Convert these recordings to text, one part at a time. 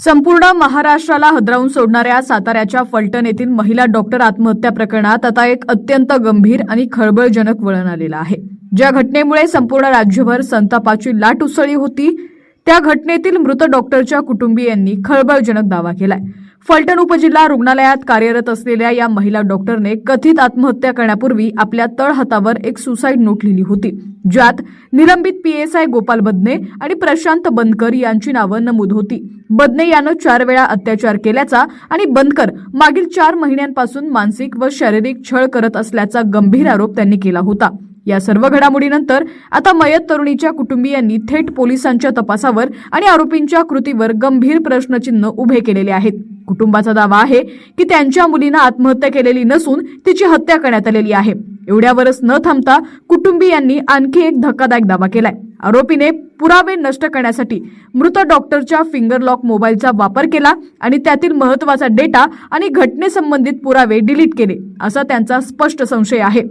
संपूर्ण महाराष्ट्राला हदरावून सोडणाऱ्या साताऱ्याच्या फलटण येथील महिला डॉक्टर आत्महत्या प्रकरणात आता एक अत्यंत गंभीर आणि खळबळजनक वळण आलेलं आहे. ज्या घटनेमुळे संपूर्ण राज्यभर संतापाची लाट उसळली होती त्या घटनेतील मृत डॉक्टरच्या कुटुंबियांनी खळबळजनक दावा केलाय. फलटण उपजिल्हा रुग्णालयात कार्यरत असलेल्या या महिला डॉक्टरने कथित आत्महत्या करण्यापूर्वी आपल्या तळहातावर एक सुसाईड नोट लिहिली होती. ज्यात निलंबित पीएसआय गोपाल बदने आणि प्रशांत बनकर यांची नावं नमूद होती. बदने यानं चार वेळा अत्याचार केल्याचा आणि बंदकर मागील चार महिन्यांपासून मानसिक व शारीरिक छळ करत असल्याचा गंभीर आरोप त्यांनी केला होता. या सर्व घडामोडीनंतर आता मयत तरुणीच्या कुटुंबियांनी थेट पोलिसांच्या तपासावर आणि आरोपींच्या कृतीवर गंभीर प्रश्नचिन्ह उभे केलेले आहेत. कुटुंबाचा दावा आहे की त्यांच्या मुलीनं आत्महत्या केलेली नसून तिची हत्या करण्यात आलेली आहे. एवढ्यावरच न थांबता कुटुंबियांनी आणखी एक धक्कादायक दावा केलाय. आरोपीने पुरावे नष्ट करण्यासाठी मृत डॉक्टरच्या फिंगर लॉक मोबाईलचा वापर केला आणि त्यातील महत्त्वाचा डेटा आणि घटनेसंबंधित पुरावे डिलीट केले असा त्यांचा स्पष्ट संशय आहे.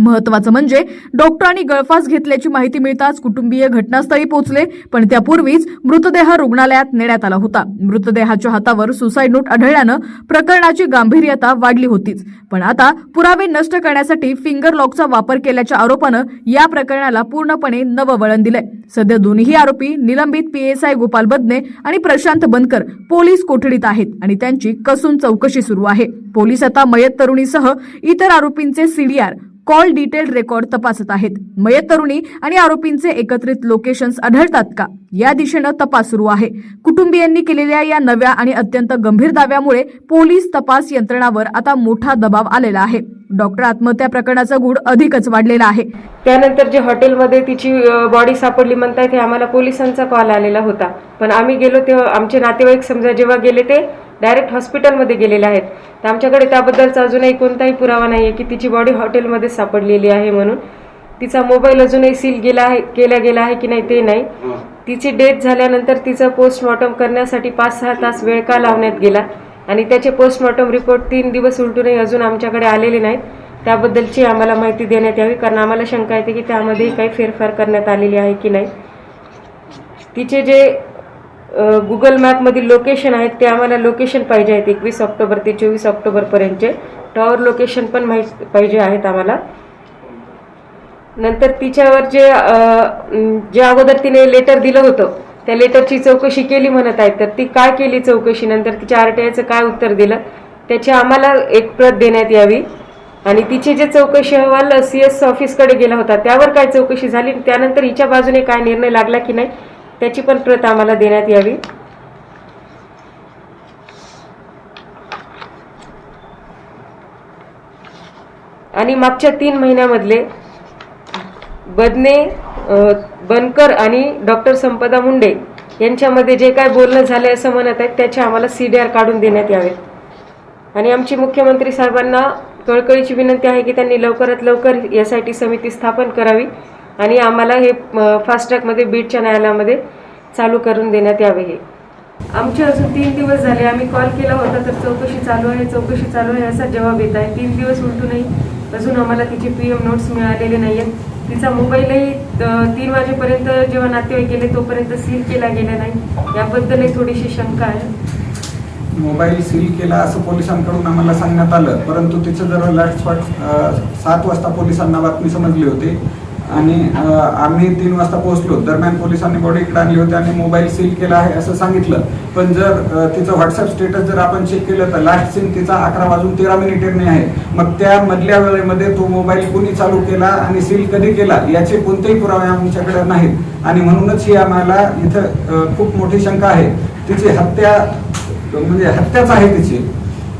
महत्वाचं म्हणजे डॉक्टरांनी गळफास घेतल्याची माहिती मिळताच कुटुंबीय घटनास्थळी पोहोचले पण त्यापूर्वीच मृतदेह रुग्णालयात नेण्यात आला होता. मृतदेहाच्या हातावर सुसाईड नोट आढळल्यानं प्रकरणाची गांभीर्यता वाढली होतीच. पण आता पुरावे नष्ट करण्यासाठी फिंगर लॉकचा वापर केल्याच्या आरोपानं या प्रकरणाला पूर्णपणे नवं वळण दिलंय. सध्या दोन्ही आरोपी निलंबित पीएसआय गोपाल बदने आणि प्रशांत बनकर पोलीस कोठडीत आहेत आणि त्यांची कसून चौकशी सुरू आहे. पोलीस आता मयत तरुणीसह इतर आरोपींचे सीडीआर कॉल डिटेल रेकॉर्ड तपासत आहेत. मयत तरुणी आणि आरोपींचे एकत्रित लोकेशन्स आढळतात का? या दिशेनं तपास सुरू आहे. कुटुंबियांनी केलेल्या या नव्या आणि अत्यंत गंभीर दाव्यामुळे पोलीस तपास यंत्रणावर आता मोठा दबाव आलेला आहे. डॉक्टर आत्महत्या प्रकरणाचा गूढ अधिकच वाढलेला आहे. त्यानंतर जे हॉटेलमध्ये तिची बॉडी सापडली म्हणताय ते आम्हाला पोलिसांचा कॉल आलेला होता. पण आम्ही गेलो तेव्हा आमचे नातेवाईक समजा जेव्हा गेले ते डायरेक्ट हॉस्पिटलमध्ये गेलेले आहेत. तर आमच्याकडे त्याबद्दलचा अजूनही कोणताही पुरावा नाही आहे की तिची बॉडी हॉटेलमध्ये सापडलेली आहे म्हणून. तिचा मोबाईल अजूनही सील गेला आहे केला गेला आहे की नाही ते नाही. तिची डेथ झाल्यानंतर तिचं पोस्टमॉर्टम करण्यासाठी पाच सहा तास वेळ का लावण्यात गेला? आणि त्याचे पोस्टमॉर्टम रिपोर्ट तीन दिवस उलटूनही अजून आमच्याकडे आलेले नाहीत. त्याबद्दलची आम्हाला माहिती देण्यात यावी कारण आम्हाला शंका येते की त्यामध्ये काही फेरफार करण्यात आलेली आहे की नाही. तिचे जे गुगल मॅपमधील लोकेशन आहेत ते आम्हाला लोकेशन पाहिजे आहेत एकवीस ऑक्टोबर ते चोवीस ऑक्टोबरपर्यंतचे टॉवर लोकेशन पण माहीत पाहिजे आहेत आम्हाला. नंतर तिच्यावर जे जे अगोदर तिने लेटर दिलं होतं त्या लेटरची चौकशी केली म्हणत आहेत. तर ती काय केली चौकशी? नंतर तिच्या आर टी आयचं काय उत्तर दिलं? त्याची आम्हाला एक प्रत देण्यात यावी. आणि तिचे जे चौकशी अहवाल सी एस ऑफिसकडे गेला होता त्यावर काय चौकशी झाली? त्यानंतर हिच्या बाजूने काय निर्णय लागला की नाही? त्याची पण प्रत आम्हाला देण्यात यावी. आणि मागच्या तीन महिन्यामधले बदने बनकर आणि डॉक्टर संपदा मुंडे यांच्यामध्ये जे काय बोलणं झालं असं म्हणत आहेत त्याचे आम्हाला सी डी आर काढून देण्यात यावेत. आणि आमची मुख्यमंत्री साहेबांना कळकळीची विनंती आहे की त्यांनी लवकरात लवकर एस आय टी समिती स्थापन करावी. आणि आम्हाला हे फास्ट ट्रॅकमध्ये बीडच्या न्यायालयामध्ये चालू करून देण्यात यावे हे. आमचे अजून तीन दिवस झाले. आम्ही कॉल केला होता तर चौकशी चालू आहे चौकशी चालू आहे असा जवाब येत आहे. तीन दिवस उलटूनही अजून आम्हाला तिचे पी एम नोट्स मिळालेले नाही आहेत तिचा मोबाईलही तीन वाजेपर्यंत जेव्हा नातेवाईक गेले तोपर्यंत सील केला गेला नाही. याबद्दलही थोडीशी शंका आहे. मोबाईल सील केला असं पोलिसांकडून आम्हाला सांगण्यात आलं. परंतु तिचं जर लास्ट स्पॉट सात वाजता पोलिसांना बातमी समजली होती आणि आम्ही तीन वाजता पोहोचलो. दरम्यान पोलिसांनी बॉडी इकडे आणली होती आणि मोबाईल सील केला आहे असं सांगितलं. पण जर तिचं व्हॉट्सअप स्टेटस जर आपण चेक केलं तर लास्ट सीन तिचा अकरा वाजून तेरा मिनिटेने आहे. मग त्या मधल्या वेळेमध्ये तो मोबाईल कुणी चालू केला आणि सील कधी केला याचे कोणतेही पुरावे आमच्याकडे नाहीत. आणि म्हणूनच ही आम्हाला इथं खूप मोठी शंका आहे. तिची हत्या म्हणजे हत्याच आहे तिची.